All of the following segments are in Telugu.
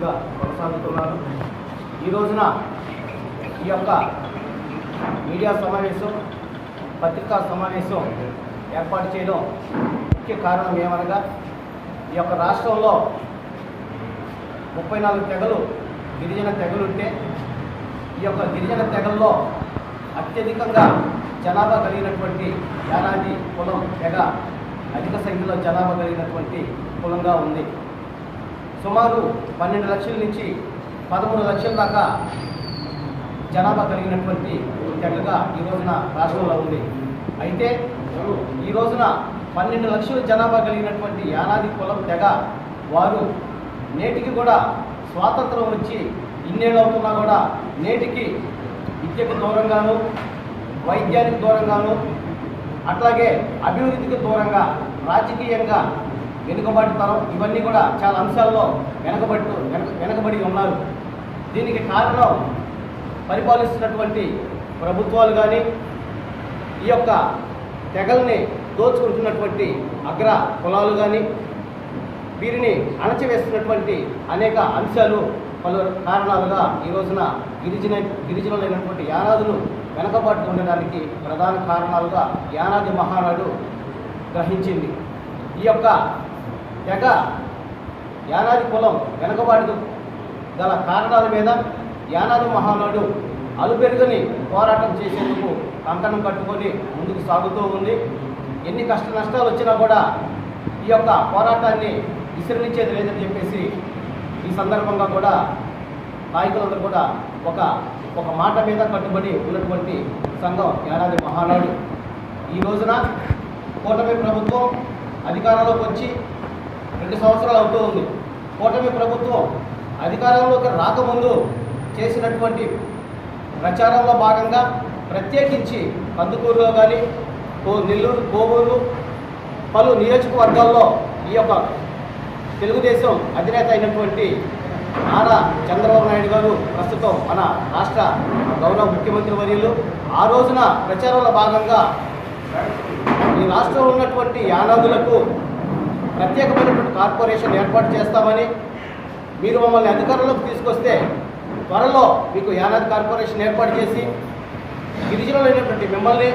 అధ్యక్షుడిగా కొనసాగుతున్నాను ఈ రోజున ఈ యొక్క మీడియా సమావేశం పత్రికా సమావేశం ఏర్పాటు చేయడం ముఖ్య కారణం ఏమనగా ఈ యొక్క రాష్ట్రంలో ముప్పై నాలుగు తెగలు గిరిజన తెగలుంటే ఈ యొక్క గిరిజన తెగల్లో అత్యధికంగా జనాభా కలిగినటువంటి యానాది కులం తెగ అధిక సంఖ్యలో జనాభా కలిగినటువంటి కులంగా ఉంది. సుమారు పన్నెండు లక్షల నుంచి పదమూడు లక్షల దాకా జనాభా కలిగినటువంటి తెగగా ఈ రోజున రాష్ట్రంలో ఉంది. అయితే ఈ రోజున పన్నెండు లక్షల జనాభా కలిగినటువంటి యానాది కులం తెగ వారు నేటికి కూడా స్వాతంత్రం వచ్చి ఇన్నేళ్ళు అవుతున్నా కూడా నేటికి విద్యకు దూరంగాను వైద్యానికి దూరంగాను అట్లాగే అభివృద్ధికి దూరంగా రాజకీయంగా వెనుకబడితనం ఇవన్నీ కూడా చాలా అంశాల్లో వెనకబడి వెనక వెనకబడి ఉన్నారు. దీనికి కారణం పరిపాలిస్తున్నటువంటి ప్రభుత్వాలు కానీ ఈ యొక్క తెగల్ని దోచుకుంటున్నటువంటి అగ్ర కులాలు కానీ వీరిని అణచివేస్తున్నటువంటి అనేక అంశాలు పలు కారణాలుగా ఈ రోజున గిరిజన గిరిజనులైనటువంటి యానాదులు వెనకబాటు ఉండడానికి ప్రధాన కారణాలుగా యానాది మహానాడు గ్రహించింది. ఈ యొక్క ఎగ యానాది కులం వెనకబాటు గల కారణాల మీద యానాది మహానాడు అలుపెరుగని పోరాటం చేసేందుకు కంకణం కట్టుకొని ముందుకు సాగుతూ ఉంది. ఎన్ని కష్ట నష్టాలు వచ్చినా కూడా ఈ యొక్క పోరాటాన్ని విసిరించేది లేదని చెప్పేసి ఈ సందర్భంగా కూడా నాయకులందరూ కూడా ఒక ఒక మాట మీద కట్టుబడి ఉన్నటువంటి సంఘం ఏడాది మహానాడు. ఈ రోజున కూటమి ప్రభుత్వం అధికారంలోకి వచ్చి రెండు సంవత్సరాలు అవుతూ ఉంది. కూటమి ప్రభుత్వం అధికారంలోకి రాకముందు చేసినటువంటి ప్రచారంలో భాగంగా ప్రత్యేకించి కందుకూరులో కానీ కో నెల్లూరు కోవూరు పలు నియోజకవర్గాల్లో ఈ యొక్క తెలుగుదేశం అధినేత అయినటువంటి నారా చంద్రబాబు నాయుడు గారు ప్రస్తుతం మన రాష్ట్ర గౌరవ ముఖ్యమంత్రి వర్యులు. ఆ రోజున ప్రచారంలో భాగంగా ఈ రాష్ట్రంలో ఉన్నటువంటి యానాదులకు ప్రత్యేకమైనటువంటి కార్పొరేషన్ ఏర్పాటు చేస్తామని మీరు మమ్మల్ని అధికారంలోకి తీసుకొస్తే త్వరలో మీకు యానాది కార్పొరేషన్ ఏర్పాటు చేసి గిరిజనులైనటువంటి మిమ్మల్ని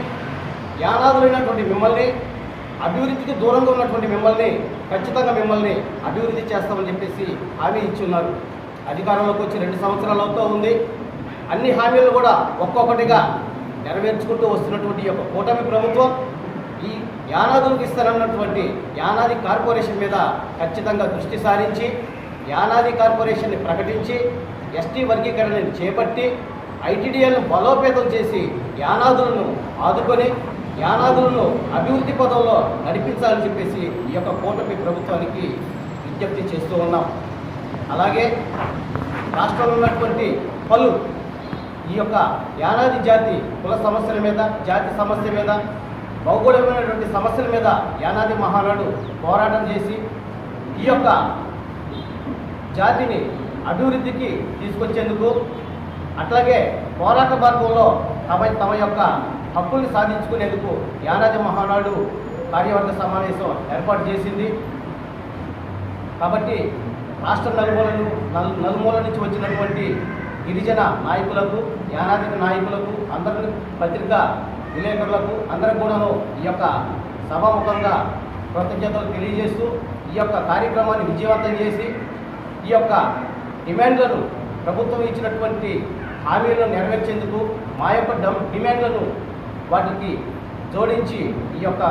యానాదులైనటువంటి మిమ్మల్ని అభివృద్ధికి దూరంగా ఉన్నటువంటి మిమ్మల్ని ఖచ్చితంగా మిమ్మల్ని అభివృద్ధి చేస్తామని చెప్పేసి హామీ ఇచ్చి ఉన్నారు అధికారంలోకి వచ్చి రెండు సంవత్సరాలు అవుతూ ఉంది. అన్ని హామీలు కూడా ఒక్కొక్కటిగా నెరవేర్చుకుంటూ వస్తున్నటువంటి ఈ యొక్క కూటమి ప్రభుత్వం ఈ యానాదులకు ఇస్తానన్నటువంటి యానాది కార్పొరేషన్ మీద ఖచ్చితంగా దృష్టి సారించి యానాది కార్పొరేషన్ని ప్రకటించి ఎస్టీ వర్గీకరణని చేపట్టి ఐటీడీఎల్ను బలోపేతం చేసి యానాదులను ఆదుకొని యానాదులను అభివృద్ధి పదంలో నడిపించాలని చెప్పేసి ఈ యొక్క కూటమి ప్రభుత్వానికి విజ్ఞప్తి చేస్తూ ఉన్నాం. అలాగే రాష్ట్రంలో ఉన్నటువంటి పలు ఈ యొక్క యానాది జాతి కుల సమస్యల మీద జాతి సమస్య మీద భౌగోళికమైనటువంటి సమస్యల మీద యానాది మహానాడు పోరాటం చేసి ఈ యొక్క జాతిని అభివృద్ధికి తీసుకొచ్చేందుకు అట్లాగే పోరాట మార్గంలో తమ తమ యొక్క హక్కుల్ని సాధించుకునేందుకు యానాది మహానాడు కార్యవర్గ సమావేశం ఏర్పాటు చేసింది. కాబట్టి రాష్ట్ర నలుమూలలు నలుమూల నుంచి వచ్చినటువంటి గిరిజన నాయకులకు యానాదిక నాయకులకు అందరికీ పత్రికా విలేకరులకు అందరికి కూడాను ఈ యొక్క సభాముఖంగా కృతజ్ఞతలు తెలియజేస్తూ ఈ యొక్క కార్యక్రమాన్ని విజయవంతం చేసి ఈ యొక్క డిమాండ్లను ప్రభుత్వం ఇచ్చినటువంటి హామీలను నెరవేర్చేందుకు మా యొక్క డమ్ డిమాండ్లను వాటికి జోడించి ఈ యొక్క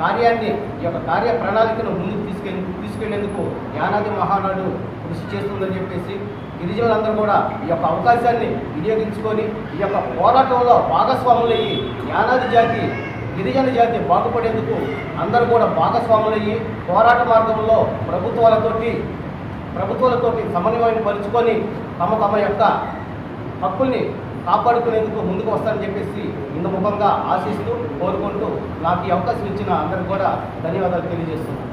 కార్యాన్ని ఈ యొక్క కార్య ప్రణాళికను ముందుకు తీసుకెళ్ళి తీసుకెళ్ళేందుకు యానాది మహానాడు కృషి చేస్తుందని చెప్పేసి గిరిజనులందరూ కూడా ఈ యొక్క అవకాశాన్ని వినియోగించుకొని ఈ యొక్క పోరాటంలో భాగస్వాములయ్యి యానాది జాతి గిరిజన జాతి బాగుపడేందుకు అందరూ కూడా భాగస్వాములయ్యి పోరాట మార్గంలో ప్రభుత్వాలతోటి ప్రభుత్వాలతోటి సమన్వయం పరుచుకొని తమ తమ యొక్క హక్కుల్ని కాపాడుకునేందుకు ముందుకు వస్తారని చెప్పేసి ఇందుముఖంగా ఆశిస్తూ కోరుకుంటూ నాకు ఈ అవకాశం ఇచ్చిన అందరికి కూడా ధన్యవాదాలు తెలియజేస్తున్నాను.